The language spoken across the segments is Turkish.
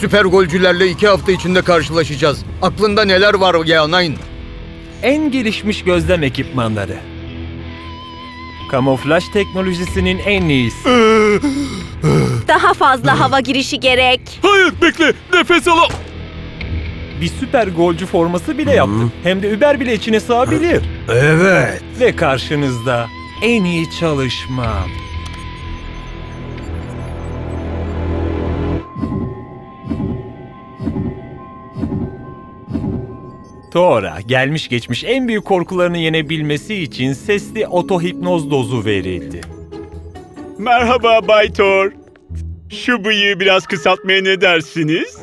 Süper golcülerle iki hafta içinde karşılaşacağız. Aklında neler var ya Nine? En gelişmiş gözlem ekipmanları. Kamuflaj teknolojisinin en iyisi. Daha fazla hava girişi gerek. Hayır bekle nefes al. Bir süper golcü forması bile yaptık. Hem de Uber bile içine sığabilir. Evet. Ve karşınızda en iyi çalışma. Tora gelmiş geçmiş en büyük korkularını yenebilmesi için sesli otohipnoz dozu verildi. Merhaba Bay Thor. Şu bıyığı biraz kısaltmaya ne dersiniz?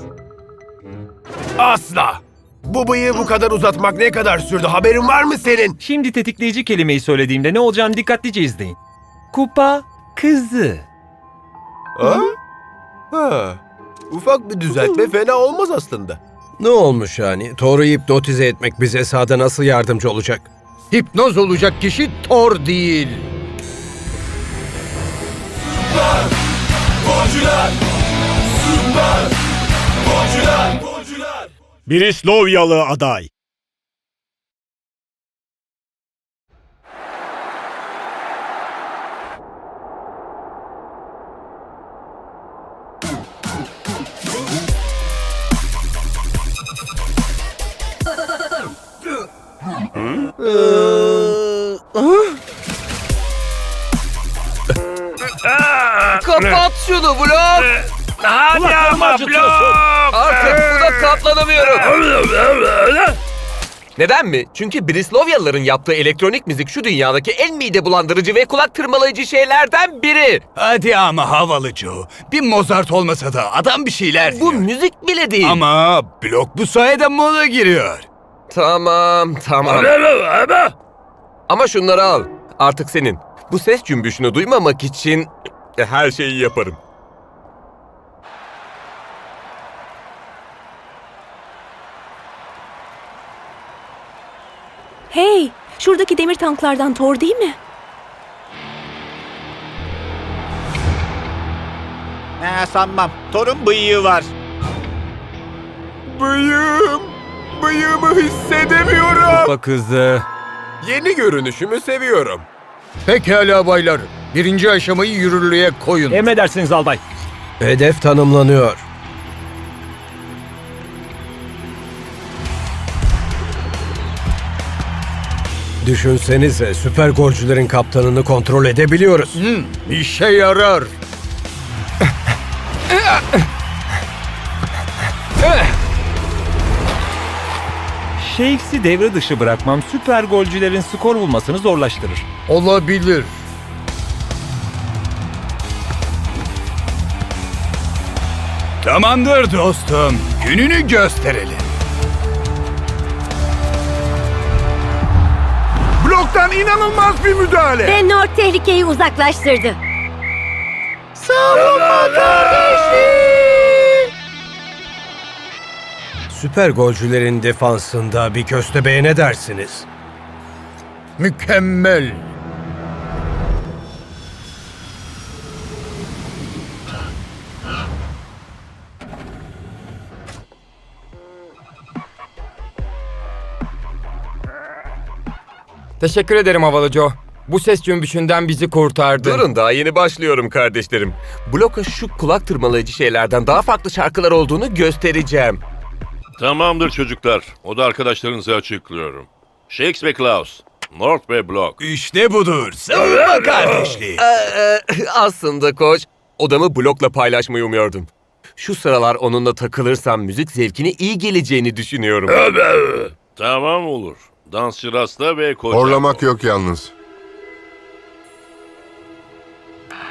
Asla. Bu bıyığı bu kadar uzatmak ne kadar sürdü haberin var mı senin? Şimdi tetikleyici kelimeyi söylediğimde ne olacağını dikkatlice izleyin. Kupa kızı. Ha? Ha. Ufak bir düzeltme fena olmaz aslında. Ne olmuş yani? Thor'u hipnotize etmek bize sahada nasıl yardımcı olacak? Hipnoz olacak kişi Thor değil. Brislovyalı aday. Kapat şunu blok. Hadi ama blok. Artık buna katlanamıyorum. Neden mi? Çünkü Brislovyalıların yaptığı elektronik müzik şu dünyadaki en mide bulandırıcı ve kulak tırmalayıcı şeylerden biri. Hadi ama havalı Joe. Bir Mozart olmasa da adam bir şeyler Bu diyor. müzik bile değil. Ama blok bu sayede moda giriyor. Tamam, tamam. Ama şunları al. Artık senin. Bu ses cümbüşünü duymamak için her şeyi yaparım. Hey, şuradaki demir tanklardan Thor değil mi? Ne sanmam. Thor'un bıyığı var. Bıyığım. Bıyığımı hissedemiyorum. Kupa kızı. Yeni görünüşümü seviyorum. Pekala baylar. Birinci aşamayı yürürlüğe koyun. Emredersiniz albay. Hedef tanımlanıyor. Düşünsenize süper golcülerin kaptanını kontrol edebiliyoruz. Hı, işe yarar. Shakes'i devre dışı bırakmam süper golcülerin skor bulmasını zorlaştırır. Olabilir. Tamamdır dostum. Gününü gösterelim. Bloktan inanılmaz bir müdahale. Ve Nord tehlikeyi uzaklaştırdı. Süper golcülerin defansında bir köstebeğe ne dersiniz? Mükemmel. Teşekkür ederim Havalı Joe. Bu ses cümbüşünden bizi kurtardı. Durun daha yeni başlıyorum kardeşlerim. Bloka şu kulak tırmalayıcı şeylerden daha farklı şarkılar olduğunu göstereceğim. Tamamdır çocuklar. O da arkadaşlarınıza açıklıyorum. Shakes ve Klaus, North ve Block. İşte budur. Savunma kardeşliği. Ee, aslında koç, odamı blokla paylaşmayı umuyordum. Şu sıralar onunla takılırsam müzik zevkine iyi geleceğini düşünüyorum. Tamam olur. Dansçı Rasta ve Koç. Horlamak yok yalnız.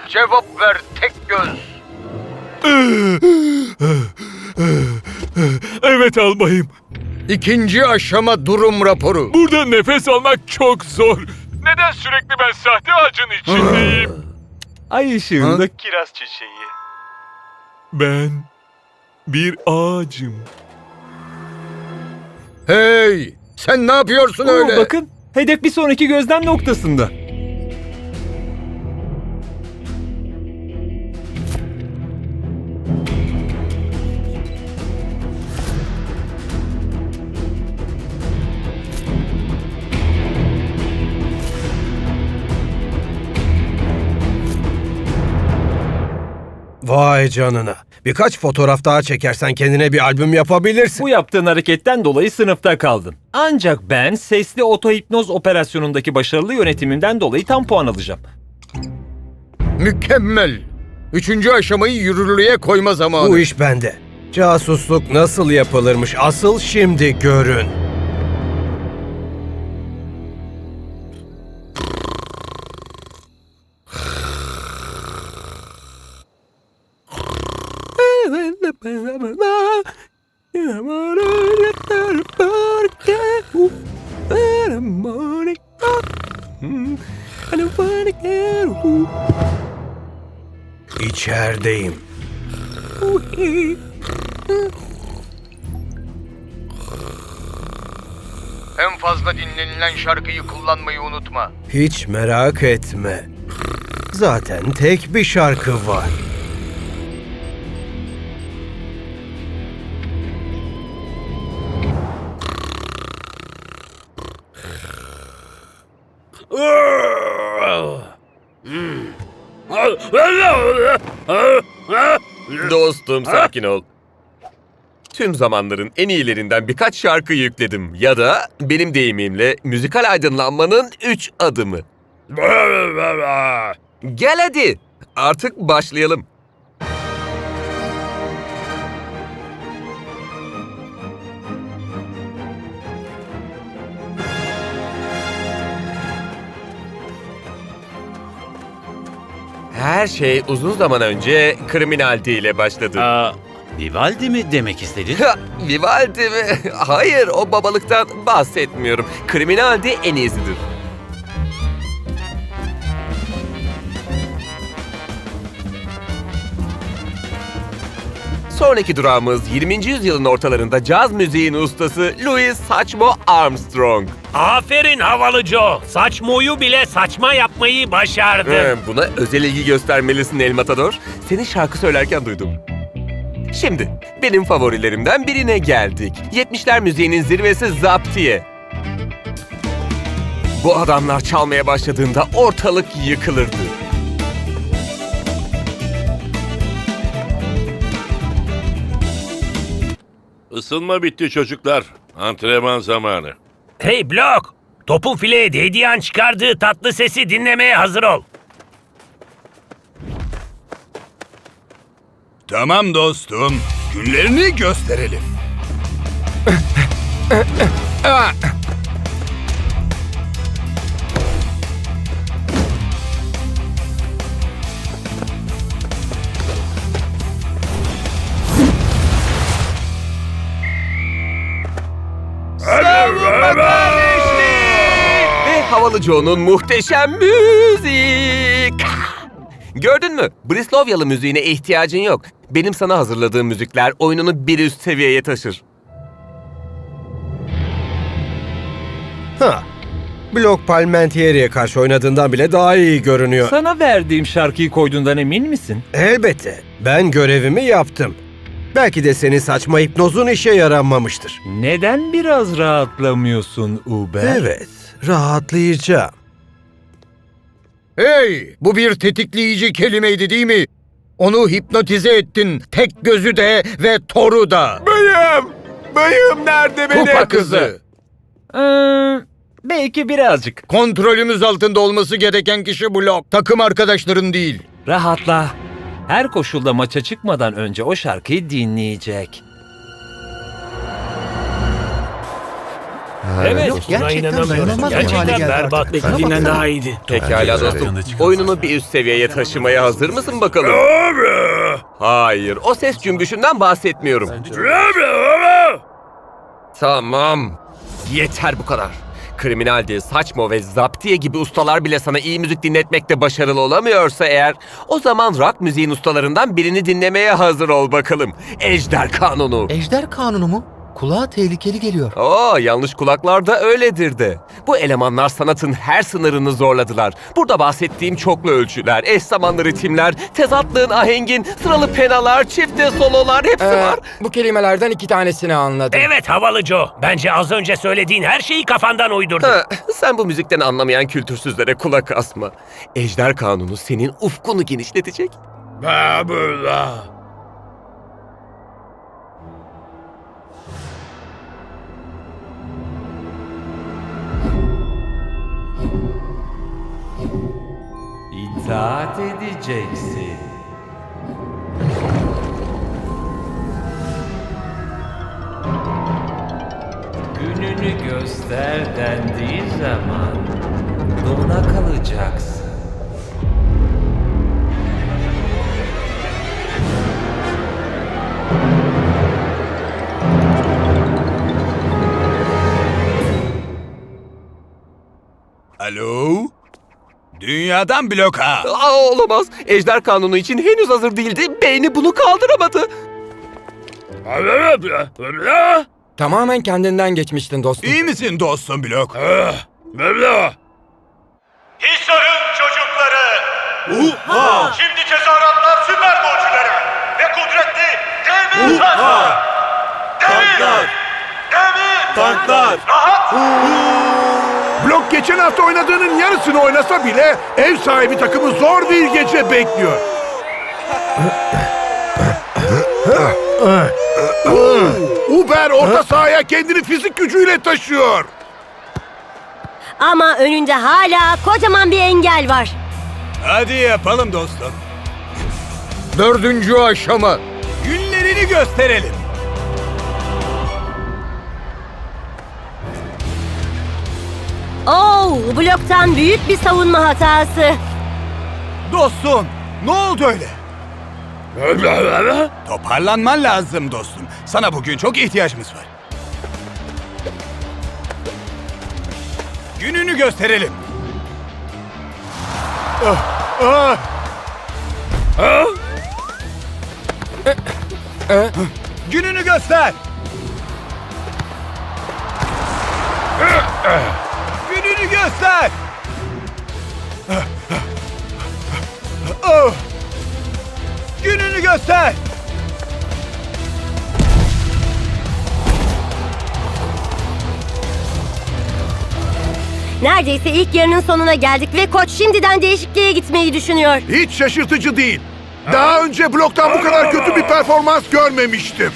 Cevap ver tek göz. Evet albayım. İkinci aşama durum raporu. Burada nefes almak çok zor. Neden sürekli ben sahte ağacın içindeyim? Ay ışığında Ha? kiraz çiçeği. ben bir ağacım. Hey! Sen ne yapıyorsun Oo, öyle? bakın hedef bir sonraki gözlem noktasında. Vay canına. Birkaç fotoğraf daha çekersen kendine bir albüm yapabilirsin. Bu yaptığın hareketten dolayı sınıfta kaldın. Ancak ben sesli otohipnoz operasyonundaki başarılı yönetimimden dolayı tam puan alacağım. Mükemmel. Üçüncü aşamayı yürürlüğe koyma zamanı. Bu iş bende. Casusluk nasıl yapılırmış asıl şimdi görün. Dinlenilen şarkıyı kullanmayı unutma. Hiç merak etme. Zaten tek bir şarkı var. Dostum sakin ol. Tüm zamanların en iyilerinden birkaç şarkı yükledim. Ya da benim deyimimle müzikal aydınlanmanın üç adımı. Gel hadi. Artık başlayalım. Her şey uzun zaman önce kriminaldi ile başladı. Aa, Vivaldi mi demek istedin? Ha, Vivaldi mi? Hayır, o babalıktan bahsetmiyorum. Kriminaldi en iyisidir. Sonraki durağımız 20. yüzyılın ortalarında caz müziğin ustası Louis Satchmo Armstrong. Aferin havalı Joe. Saçmoyu bile saçma yapmayı başardın. Ee, buna özel ilgi göstermelisin El Matador. Seni şarkı söylerken duydum. Şimdi benim favorilerimden birine geldik. 70'ler müziğinin zirvesi Zaptiye. Bu adamlar çalmaya başladığında ortalık yıkılırdı. Isınma bitti çocuklar. Antrenman zamanı. Hey Blok! Topun fileye değdiği an çıkardığı tatlı sesi dinlemeye hazır ol. Tamam dostum. Günlerini gösterelim. Ve Havalı Joe'nun muhteşem müzik. Gördün mü? Brislovyalı müziğine ihtiyacın yok. Benim sana hazırladığım müzikler oyununu bir üst seviyeye taşır. Ha. Blok Palmentieri'ye karşı oynadığından bile daha iyi görünüyor. Sana verdiğim şarkıyı koyduğundan emin misin? Elbette. Ben görevimi yaptım. Belki de senin saçma hipnozun işe yaramamıştır. Neden biraz rahatlamıyorsun Uber? Evet, rahatlayacağım. Hey! Bu bir tetikleyici kelimeydi değil mi? Onu hipnotize ettin. Tek gözü de ve toru da. Bayım! Bayım nerede Kupa kızı. Ee, belki birazcık. Kontrolümüz altında olması gereken kişi Blok. Takım arkadaşların değil. Rahatla. Her koşulda maça çıkmadan önce o şarkıyı dinleyecek. Evet, buna inanamıyorum. Gerçekten berbat. Beklediğinden daha iyiydi. Pekala dostum. Oyununu bir üst seviyeye taşımaya hazır mısın bakalım? Hayır, o ses cümbüşünden bahsetmiyorum. Tamam. Yeter bu kadar. Kriminaldi, Saçmo ve Zaptiye gibi ustalar bile sana iyi müzik dinletmekte başarılı olamıyorsa eğer, o zaman rock müziğin ustalarından birini dinlemeye hazır ol bakalım. Ejder Kanunu. Ejder kanunu mu? Kulağa tehlikeli geliyor. Oo, yanlış kulaklarda öyledir de. Bu elemanlar sanatın her sınırını zorladılar. Burada bahsettiğim çoklu ölçüler, eş zamanlı ritimler, tezatlığın ahengin, sıralı penalar, çifte sololar hepsi Ee, var. bu kelimelerden iki tanesini anladım. Evet havalı Joe. Bence az önce söylediğin her şeyi kafandan uydurdun. Ha, sen bu müzikten anlamayan kültürsüzlere kulak asma. Ejder Kanunu senin ufkunu genişletecek. İtaat edeceksin. Gününü göster dendiği zaman dona kalacaksın. Alo? Dünyadan blok ha. Aa, olamaz. Ejder kanunu için henüz hazır değildi. Beyni bunu kaldıramadı. Tamamen kendinden geçmiştin dostum. İyi misin dostum blok? Hisar'ın çocukları. Şimdi tezahüratlar süper golcülere ve kudretli demir tanklar. Demir. Demir. Tanklar. Rahat. Blok geçen hafta oynadığının yarısını oynasa bile ev sahibi takımı zor bir gece bekliyor. Uber orta sahaya kendini fizik gücüyle taşıyor. Ama önünde hala kocaman bir engel var. Hadi yapalım dostum. Dördüncü aşama. Günlerini gösterelim. Oo, bloktan büyük bir savunma hatası. Dostum, ne oldu öyle? Toparlanman lazım dostum. Sana bugün çok ihtiyacımız var. Gününü gösterelim. Ah, ah. Gününü göster. Gününü göster. Oh. Gününü göster. Neredeyse ilk yarının sonuna geldik ve koç şimdiden değişikliğe gitmeyi düşünüyor. Hiç şaşırtıcı değil. Daha önce bloktan bu kadar kötü bir performans görmemiştim.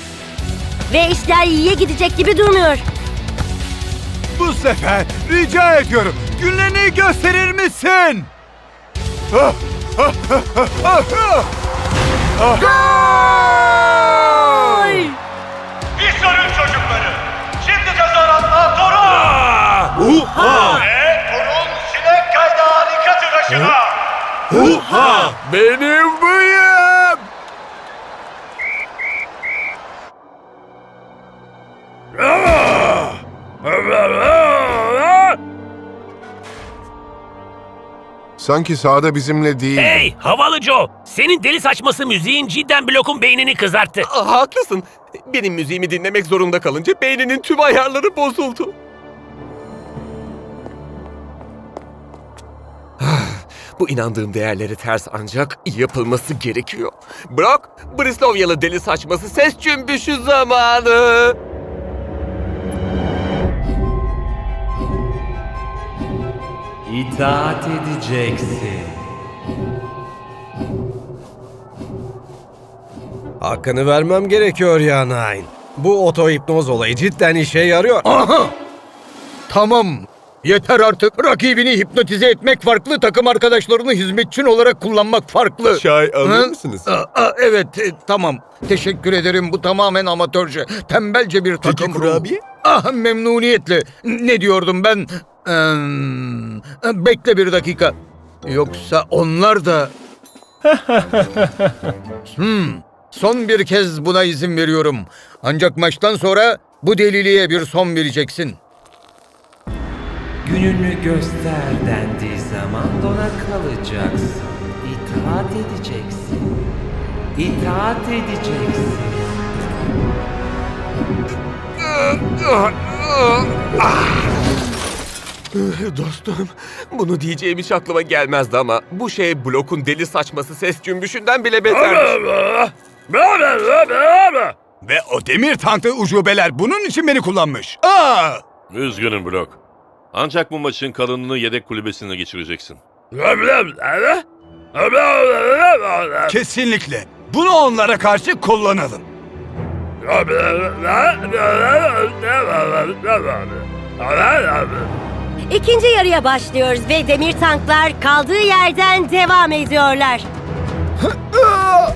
Ve işler iyiye gidecek gibi durmuyor. Bu sefer rica ediyorum. Günlerini gösterir misin? Ah, ah, ah, ah, ah, ah. Gol! Çocukları. Şimdi tezahüratlar Torun. Ve Torun sinek kaydı harika tıraşına. Benim bıyım. Sanki sahada bizimle değil. Hey havalı Joe. Senin deli saçması müziğin cidden blokun beynini kızarttı. Aa, haklısın. Benim müziğimi dinlemek zorunda kalınca beyninin tüm ayarları bozuldu. Ah, Bu inandığım değerleri ters ancak yapılması gerekiyor. Brock, Brislovyalı deli saçması ses cümbüşü zamanı. İtaat edeceksin. Hakkını vermem gerekiyor ya Nine. Bu oto hipnoz olayı cidden işe yarıyor. Aha! Tamam. Yeter artık. Rakibini hipnotize etmek farklı, takım arkadaşlarını hizmetçin olarak kullanmak farklı. Çay alır Hı? mısınız? Aa, aa, evet, e, tamam. Teşekkür ederim. Bu tamamen amatörce, tembelce bir takım. kurabiye? Ah, memnuniyetle. Ne diyordum ben? Ee, bekle bir dakika. Yoksa onlar da... hmm, son bir kez buna izin veriyorum. Ancak maçtan sonra bu deliliğe bir son vereceksin. Gününü göster dendiği zaman dona kalacaksın. İtaat edeceksin. İtaat edeceksin. Dostum, bunu diyeceğim hiç aklıma gelmezdi ama bu şey blokun deli saçması ses cümbüşünden bile betermiş. Ve o demir tanklı ucubeler bunun için beni kullanmış. Aa! Üzgünüm Blok. Ancak bu maçın kalanını yedek kulübesine geçireceksin. Kesinlikle. Bunu onlara karşı kullanalım. İkinci yarıya başlıyoruz ve demir tanklar kaldığı yerden devam ediyorlar.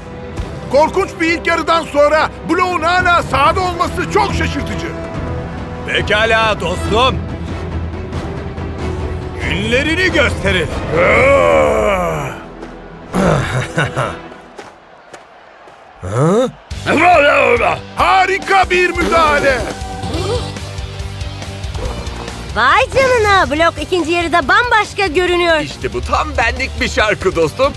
Korkunç bir ilk yarıdan sonra bloğun hala sahada olması çok şaşırtıcı. Pekala dostum. Günlerini gösterelim. Harika bir müdahale. Vay canına blok ikinci yarıda bambaşka görünüyor. İşte bu tam benlik bir şarkı dostum.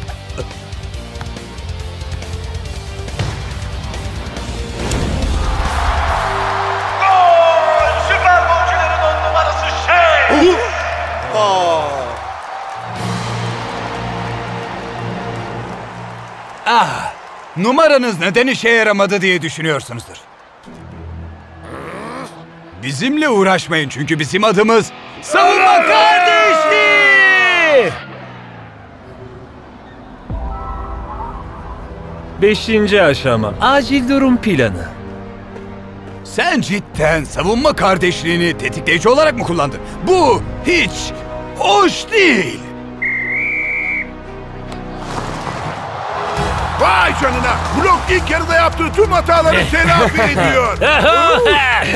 Ah, numaranız neden işe yaramadı diye düşünüyorsunuzdur. Bizimle uğraşmayın çünkü bizim adımız Savunma Kardeşliği! Beşinci aşama. Acil durum planı. Sen cidden savunma kardeşliğini tetikleyici olarak mı kullandın? Bu hiç hoş değil. Vay canına. Blok ilk yarıda yaptığı tüm hataları telafi ediyor.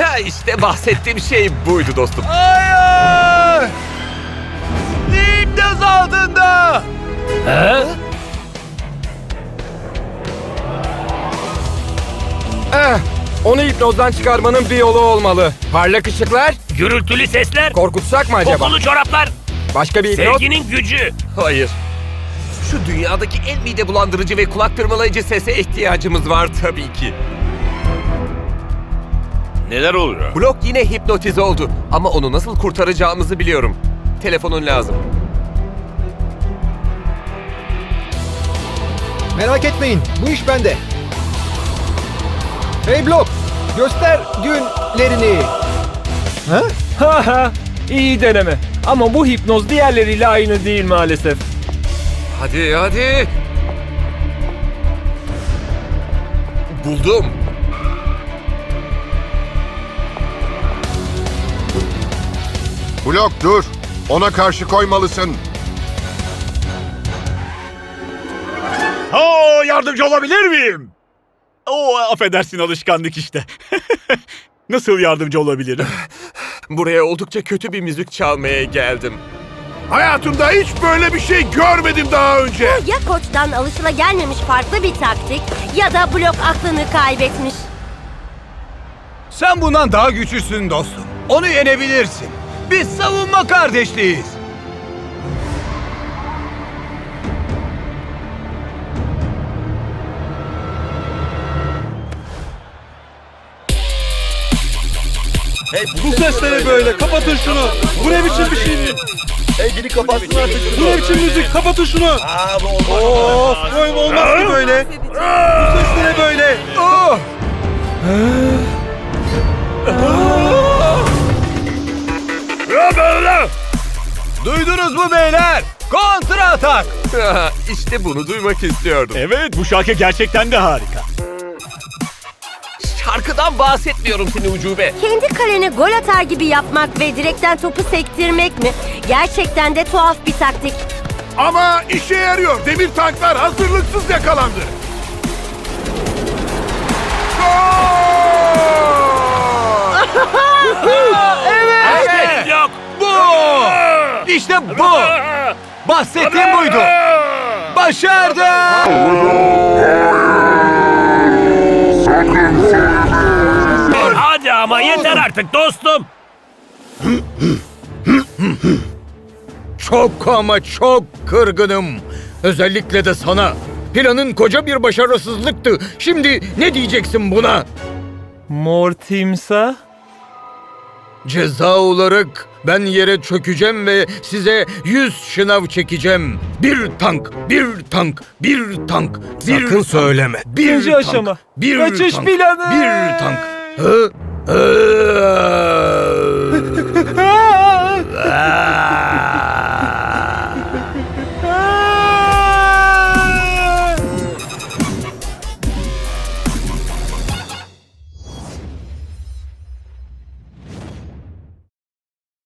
Ha, işte bahsettiğim şey buydu dostum. Hayır! İmtiyaz altında! Eh, onu hipnozdan çıkarmanın bir yolu olmalı. Parlak ışıklar, Gürültülü sesler, korkutsak mı acaba? kokulu çoraplar, Başka bir hipnoz? sevginin gücü. Hayır. Şu dünyadaki en mide bulandırıcı ve kulak tırmalayıcı sese ihtiyacımız var tabii ki. Neler oluyor? Blok yine hipnotize oldu ama onu nasıl kurtaracağımızı biliyorum. Telefonun lazım. Merak etmeyin, bu iş bende. Hey Blok, göster günlerini. Ha ha. İyi deneme. Ama bu hipnoz diğerleriyle aynı değil maalesef. Hadi hadi. Buldum. Blok dur. Ona karşı koymalısın. Oo, yardımcı olabilir miyim? Oo, affedersin alışkanlık işte. Nasıl yardımcı olabilirim? Buraya oldukça kötü bir müzik çalmaya geldim. Hayatımda hiç böyle bir şey görmedim daha önce. Ya koçtan alışılagelmemiş farklı bir taktik ya da blok aklını kaybetmiş. Sen bundan daha güçlüsün dostum. Onu yenebilirsin. Biz savunma kardeşliğiz. Bu ses ne böyle? Kapatın şunu. Bu ne biçim bir şey? Sevgili kapatsın artık Bu ne biçim müzik? Kapatın şunu. Of, böyle olmaz ki böyle. Bu ses ne böyle? Oh! Duydunuz mu beyler? Kontra atak! işte bunu duymak istiyordum. Evet, bu şarkı gerçekten de harika. Şarkıdan bahsetmiyorum seni ucube. Kendi kalene gol atar gibi yapmak ve direkten topu sektirmek mi? Gerçekten de tuhaf bir taktik. Ama işe yarıyor. Demir tanklar hazırlıksız yakalandı. Gol! Evet! Yok. Bu! İşte bu! Bahsettiğim buydu. Başardım! Ama yeter artık dostum. Çok ama çok kırgınım. Özellikle de sana. Planın koca bir başarısızlıktı. Şimdi ne diyeceksin buna? Mor timsah. Ceza olarak ben yere çökeceğim ve size yüz şınav çekeceğim. Bir tank, bir tank, bir tank, bir Sakın tank, söyleme. Bir İkinci tank, aşama. Bir Kaçış tank, planı. Bir tank. Hı? 呃。